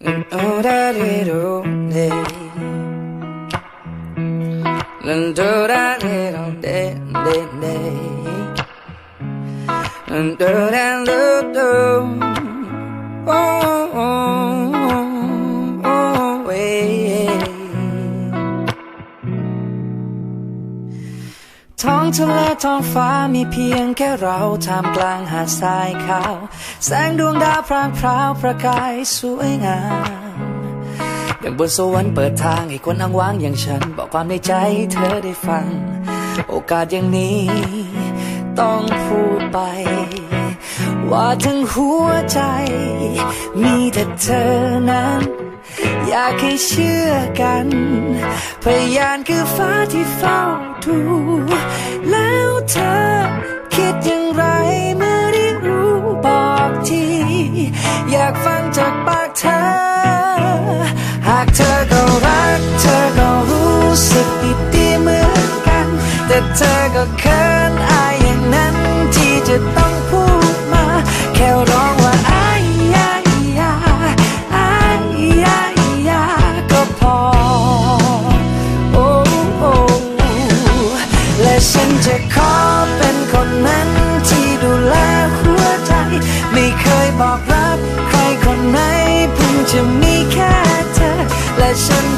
And do that it all day. And do that it all day. And do that little. ท้องทะเลท้องฟ้ามีเพียงแค่เราท่ามกลางหาดทรายขาว แสงดวงดาวพรางพราวประกายสวยงามอย่างบนสวรรค์เปิดทางให้คนอ้างว้างอย่างฉัน บอกความในใจใเธอได้ฟัง โอกาสอย่างนี้ ต้องพูดไป ว่าทั้งหัวใจ มีแต่เธอนั้น อยากให้เชื่อกัน พยานคือฟ้าที่เฝ้าดูแล้วเธอคิดอย่างไรเมื่อได้รู้บอกที อยากฟังจากปากเธอ หากเธอก็รัก เธอก็รู้สึกดีๆเหมือนกัน แต่เธอก็เขิ ฉันจะขอเป็นคนนั้นที่ดูแลหัวใจ ไม่เคยบอกรักใครคนไหนเพิ่งจะมีแค่เธอ และฉัน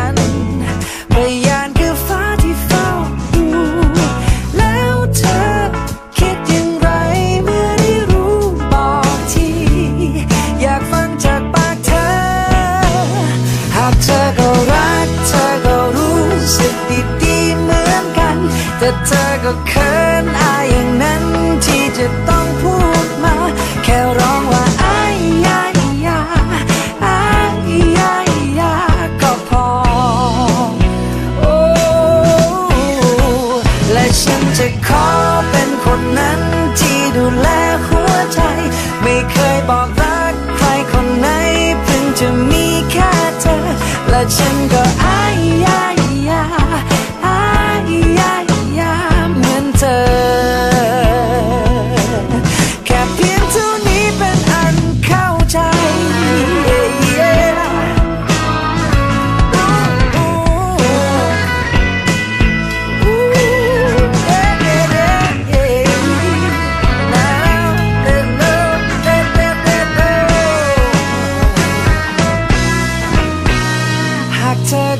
น แต่เธอก็เขินอายอย่างนั้นที่จะต้องพูดมา แค่ร้องว่าอายยายาอายยายาก็พอ โอ้และฉันจะขอเป็นคนนั้นที่ดูแลหัวใจ ไม่เคยบอกรัก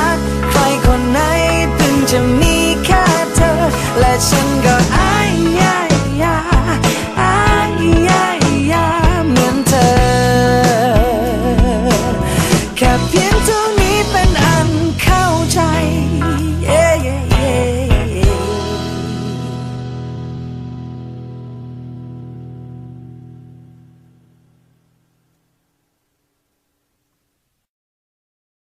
ั Wiem co